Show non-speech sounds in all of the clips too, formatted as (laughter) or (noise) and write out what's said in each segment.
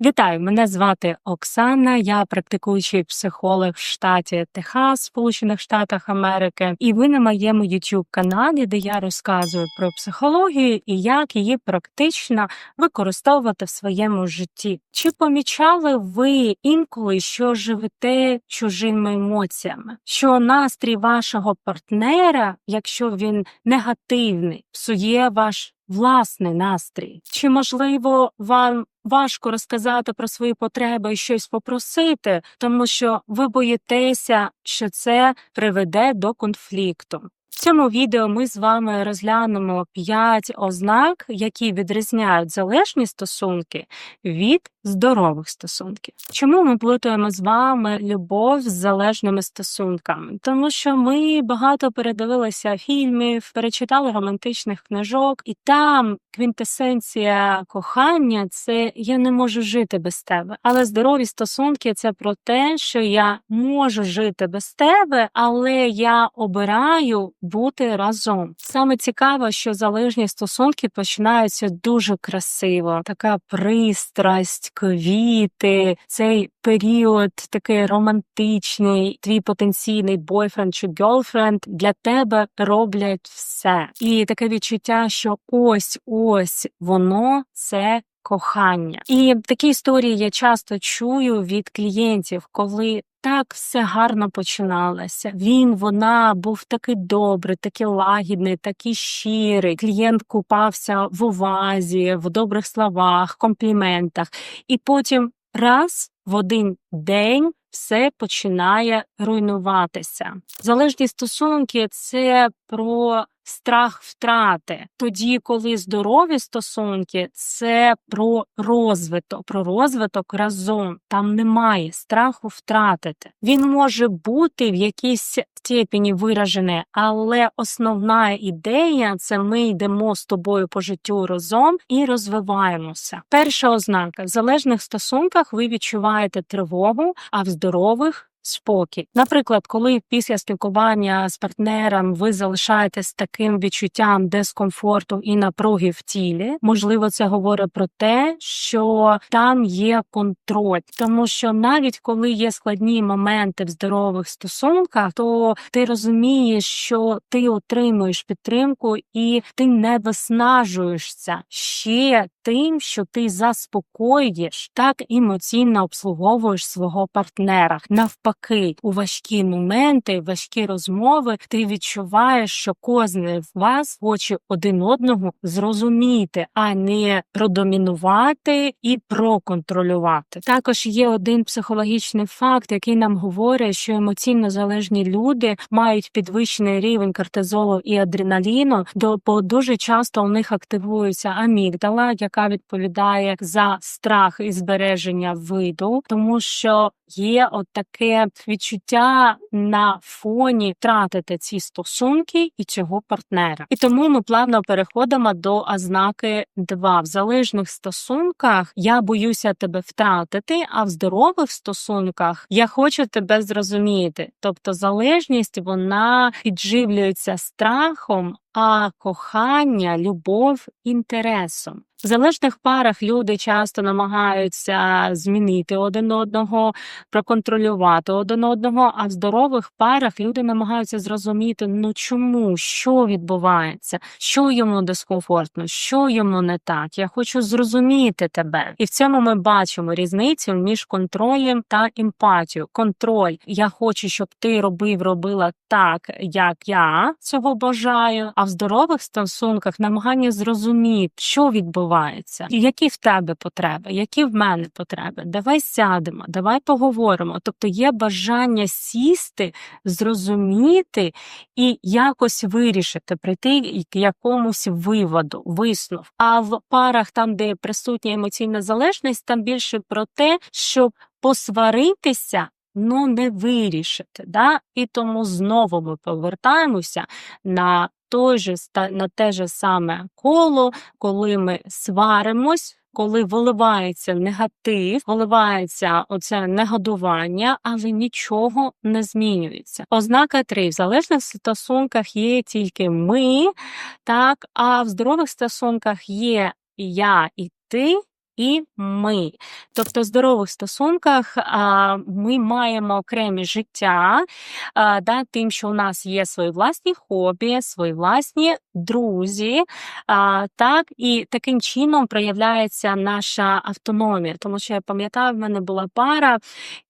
Вітаю, мене звати Оксана. Я практикуючий психолог в штаті Техас, Сполучених Штатах Америки, і ви на моєму youtube каналі, де я розказую про психологію і як її практично використовувати в своєму житті. Чи помічали ви інколи, що живете чужими емоціями? Що настрій вашого партнера, якщо він негативний, псує ваш власний настрій? Чи можливо вам важко розказати про свої потреби і щось попросити, тому що ви боїтеся, що це приведе до конфлікту? В цьому відео ми з вами розглянемо 5 ознак, які відрізняють залежні стосунки від здорових стосунків. Чому ми плутаємо з вами любов з залежними стосунками? Тому що ми багато передивилися фільмів, перечитали романтичних книжок, і там квінтесенція кохання це я не можу жити без тебе. Але здорові стосунки це про те, що я можу жити без тебе, але я обираю бути разом. Саме цікаво, що залежні стосунки починаються дуже красиво, така пристрасть, квіти, цей період такий романтичний, твій потенційний бойфренд чи гьолфренд для тебе роблять все. І таке відчуття, що ось ось воно це. Кохання і такі історії я часто чую від клієнтів, коли так все гарно починалося. Він, вона був такий добрий, такий лагідний, такий щирий. Клієнт купався в увазі, в добрих словах, компліментах, і потім раз в один день все починає руйнуватися. Залежні стосунки це про страх втрати. Тоді, коли здорові стосунки, це про розвиток, про розвиток разом. Там немає страху втратити. Він може бути в якійсь степені виражений, але основна ідея це ми йдемо з тобою по життю разом і розвиваємося. Перша ознака в залежних стосунках ви відчуваєте тривогу, а в здорових спокій. Наприклад, коли після спілкування з партнером ви залишаєтесь таким відчуттям дискомфорту і напруги в тілі, можливо, це говорить про те, що там є контроль, тому що навіть коли є складні моменти в здорових стосунках, то ти розумієш, що ти отримуєш підтримку і ти не виснажуєшся ще тим, що ти заспокоїш, так емоційно обслуговуєш свого партнера. Навпаки, у важкі моменти, важкі розмови, ти відчуваєш, що кожен з вас хоче один одного зрозуміти, а не продомінувати і проконтролювати. Також є один психологічний факт, який нам говорить, що емоційно залежні люди мають підвищений рівень кортизолу і адреналіну, бо дуже часто у них активується амігдала, яка яка відповідає за страх і збереження виду, тому що є от таке відчуття на фоні втратити ці стосунки і цього партнера. І тому ми плавно переходимо до ознаки 2. в залежних стосунках я боюся тебе втратити, а в здорових стосунках я хочу тебе зрозуміти. Тобто залежність вона підживлюється страхом. А кохання, любов інтересом. В залежних парах люди часто намагаються змінити один одного, проконтролювати один одного. А в здорових парах люди намагаються зрозуміти, ну чому, що відбувається, що йому дискомфортно, що йому не так. Я хочу зрозуміти тебе. І в цьому ми бачимо різницю між контролем та емпатією. Контроль я хочу, щоб ти робив, робила так, як я цього бажаю. А здорових стосунках намагання зрозуміти, що відбувається, які в тебе потреби, які в мене потреби. Давай сядемо, давай поговоримо. Тобто є бажання сісти, зрозуміти і якось вирішити, прийти к якомусь виводу, висновку. А в парах, там, де присутня емоційна залежність, там більше про те, щоб посваритися ну не вирішити. Да? І тому знову ми повертаємося на той же на те же саме коло, коли ми сваримось. Коли виливається негатив, виливається оце негодування, але нічого не змінюється. Ознака 3. в залежних стосунках є тільки ми, так а в здорових стосунках є я і ти, і ми. Тобто, в здорових стосунках а, ми маємо окремі життя, а, да, тим, що у нас є свої власні хобі, свої власні друзі, а, так, і таким чином проявляється наша автономія. Тому що я пам'ятаю, в мене була пара,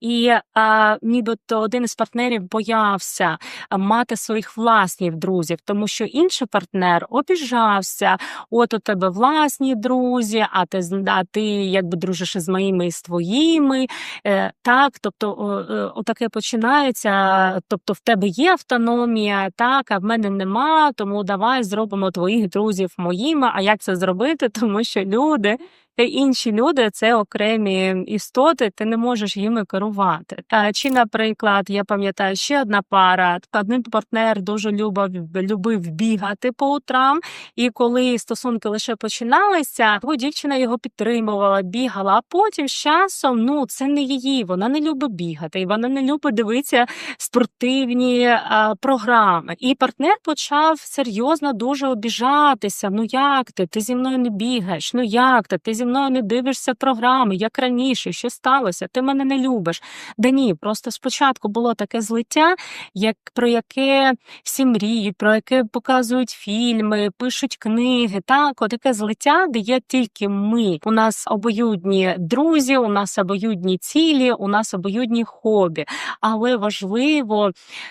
і а, нібито один із партнерів боявся мати своїх власних друзів, тому що інший партнер обіжався. От у тебе власні друзі, а ти з- а ти якби дружиш із моїми і з твоїми. Е, так, тобто, е, отаке починається. Тобто, в тебе є автономія, так, а в мене нема, тому давай зробимо твоїх друзів моїми. А як це зробити? (laughs) Тому що люди. Інші люди це окремі істоти, ти не можеш їми керувати. Чи, наприклад, я пам'ятаю ще одна пара, один партнер дуже любив, любив бігати по утрам, і коли стосунки лише починалися, то дівчина його підтримувала, бігала. А потім з часом ну це не її. Вона не любить бігати, і вона не любить дивитися спортивні а, програми. І партнер почав серйозно дуже обіжатися. Ну як ти? Ти зі мною не бігаєш? Ну як ти? Ти зі мною не дивишся програми, як раніше, що сталося? Ти мене не любиш. Да ні, просто спочатку було таке злиття, як про яке всі мріють, про яке показують фільми, пишуть книги. Так, от таке злиття, де є тільки ми. У нас обоюдні друзі, у нас обоюдні цілі, у нас обоюдні хобі. Але важливо,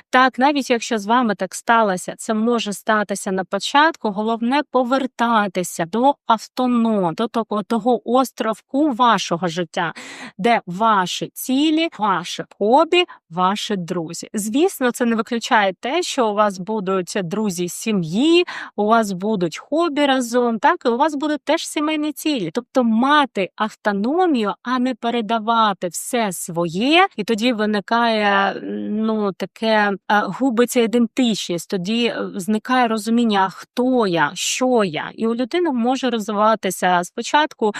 так, навіть якщо з вами так сталося, це може статися на початку. Головне повертатися до автоном, до того, того островку вашого життя, де ваші цілі, ваше хобі, ваші друзі. Звісно, це не виключає те, що у вас будуть друзі сім'ї, у вас будуть хобі разом, так і у вас будуть теж сімейні цілі. Тобто мати автономію, а не передавати все своє, і тоді виникає ну таке е, губиться ідентичність. Тоді е, зникає розуміння, хто я, що я, і у людини може розвиватися спочатку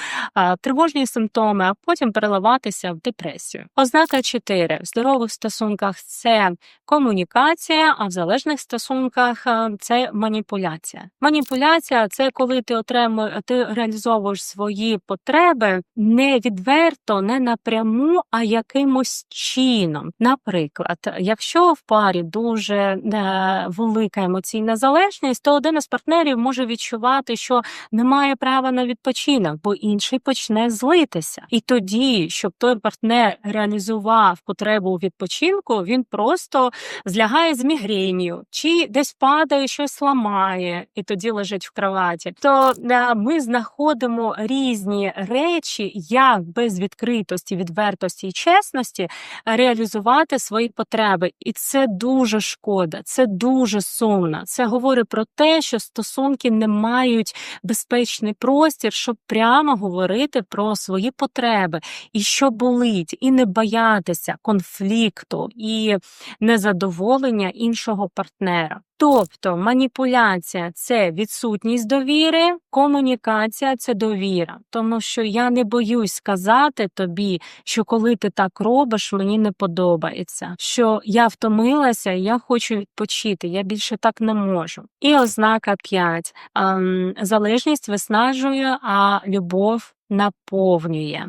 тривожні симптоми, а потім переливатися в депресію. Ознака 4. в здорових стосунках це комунікація, а в залежних стосунках це маніпуляція. Маніпуляція це коли ти отримуєш, ти реалізовуєш свої потреби не відверто, не напряму, а якимось чином. Наприклад, якщо в парі дуже е, велика емоційна залежність, то один із партнерів може відчувати, що немає права на відпочинок, бо інший почне злитися. І тоді, щоб той партнер реалізував потребу у відпочинку, він просто злягає з мігренію, чи десь падає, щось ламає, і тоді лежить в кроваті. То е, ми знаходимо різні речі, як без відкритості, відвертості і чесності реалізувати свої потреби, і це дуже шкода, це дуже сумно. Це говорить про те, що стосунки не мають безпечний простір, щоб прямо говорити про свої потреби і що болить, і не боятися конфлікту і незадоволення іншого партнера. Тобто маніпуляція це відсутність довіри, комунікація це довіра. Тому що я не боюсь сказати тобі, що коли ти так робиш, мені не подобається. Що я втомилася, я хочу відпочити, я більше так не можу. І ознака 5. Ем, залежність виснажує, а любов. Наповнює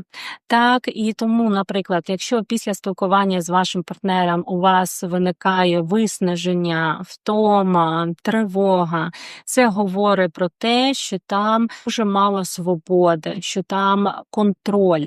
так, і тому, наприклад, якщо після спілкування з вашим партнером у вас виникає виснаження, втома, тривога, це говорить про те, що там дуже мало свободи, що там контроль.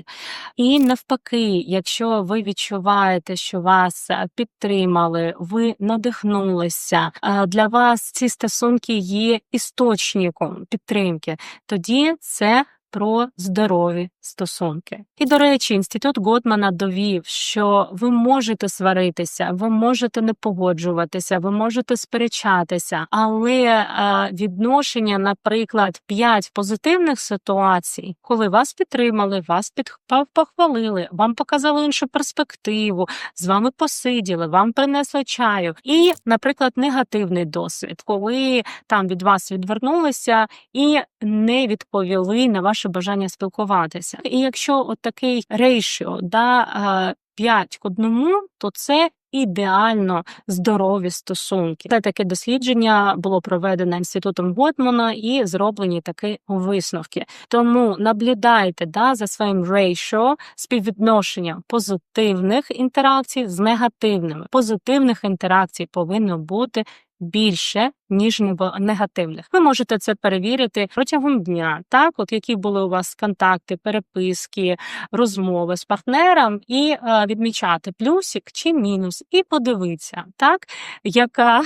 І навпаки, якщо ви відчуваєте, що вас е, підтримали, ви надихнулися, е, для вас ці стосунки є істочником підтримки, тоді це про здорові стосунки. І, до речі, інститут Готмана довів, що ви можете сваритися, ви можете не погоджуватися, ви можете сперечатися, але е, відношення, наприклад, 5 позитивних ситуацій, коли вас підтримали, вас під похвалили, вам показали іншу перспективу, з вами посиділи, вам принесли чаю. І, наприклад, негативний досвід, коли там від вас відвернулися і не відповіли на ваше бажання спілкуватися. І якщо от такий рейшіо да, 5 к 1, то це ідеально здорові стосунки. Це таке дослідження було проведено інститутом Готмана і зроблені такі висновки. Тому наблюдайте да, за своїм рейшо співвідношенням позитивних інтеракцій з негативними. Позитивних інтеракцій повинно бути більше, ніж негативних. Ви можете це перевірити протягом дня, так, от які були у вас контакти, переписки, розмови з партнером, і е, відмічати плюсик чи мінус, і подивитися, так, яка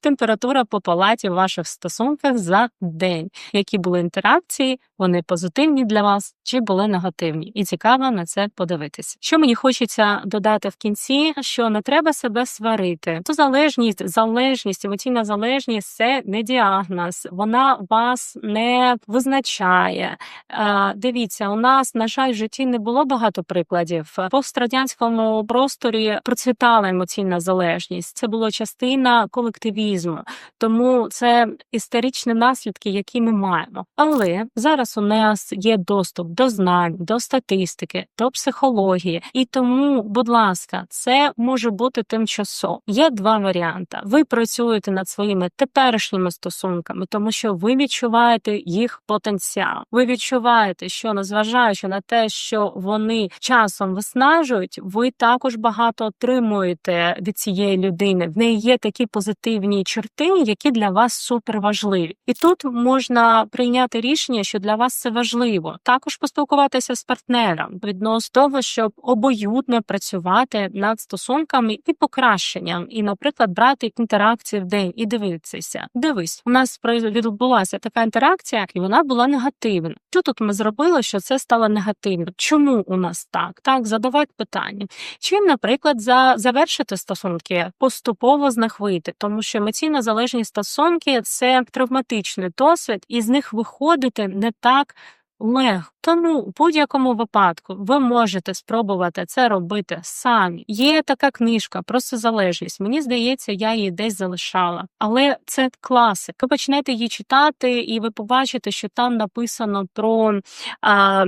температура по палаті в ваших стосунках за день, які були інтеракції, вони позитивні для вас чи були негативні, і цікаво на це подивитися. Що мені хочеться додати в кінці, що не треба себе сварити. То залежність, залежність, емоційна залежність це не діагноз, вона вас не визначає. Е, Дивіться, у нас на жаль в житті не було багато прикладів. В пострадянському просторі процвітала емоційна залежність. Це було частина колективізму, тому це історичні наслідки, які ми маємо. Але зараз у нас є доступ до знань, до статистики, до психології, і тому, будь ласка, це може бути тимчасово. Є два варіанти. Ви працюєте над своїми теперішніми стосунками, тому що ви відчуваєте їх потенціал. Ви відчуваєте, що незважаючи на те, що вони часом виснажують, ви також багато отримуєте від цієї людини. В неї є такі позитивні черти, які для вас супер важливі. І тут можна прийняти рішення, що для вас це важливо. Також поспілкуватися з партнером відносно того, щоб обоюдно працювати над стосунками і покращенням, і, наприклад, брати інтеракції в день і дивитися. Дивись, у нас відбулася така інтеракція, і вона була негативна. Що тут ми зробили, що це стало негативно? Чому у нас так? Так, задавати питання. Чим, наприклад, за завершити стосунки, поступово з них вийти, тому що емоційно залежні стосунки це травматичний досвід, і з них виходити не так легко. Тому в будь-якому випадку ви можете спробувати це робити самі. Є така книжка про залежність. Мені здається, я її десь залишала, але це класик. Ви почнете її читати, і ви побачите, що там написано про а,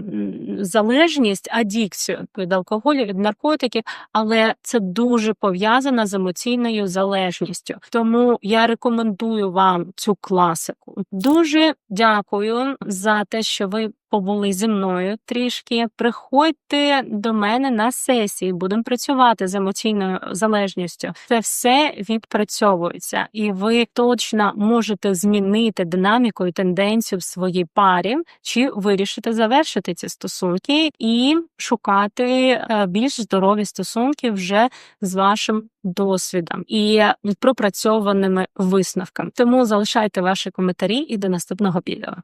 залежність, адікцію від алкоголю, від наркотиків, але це дуже пов'язано з емоційною залежністю. Тому я рекомендую вам цю класику. Дуже дякую за те, що ви побули зі мною трішки. Приходьте до мене на сесії, будемо працювати з емоційною залежністю. Це все відпрацьовується, і ви точно можете змінити динаміку і тенденцію в своїй парі, чи вирішити завершити ці стосунки і шукати е, більш здорові стосунки вже з вашим досвідом і пропрацьованими висновками. Тому залишайте ваші коментарі і до наступного відео.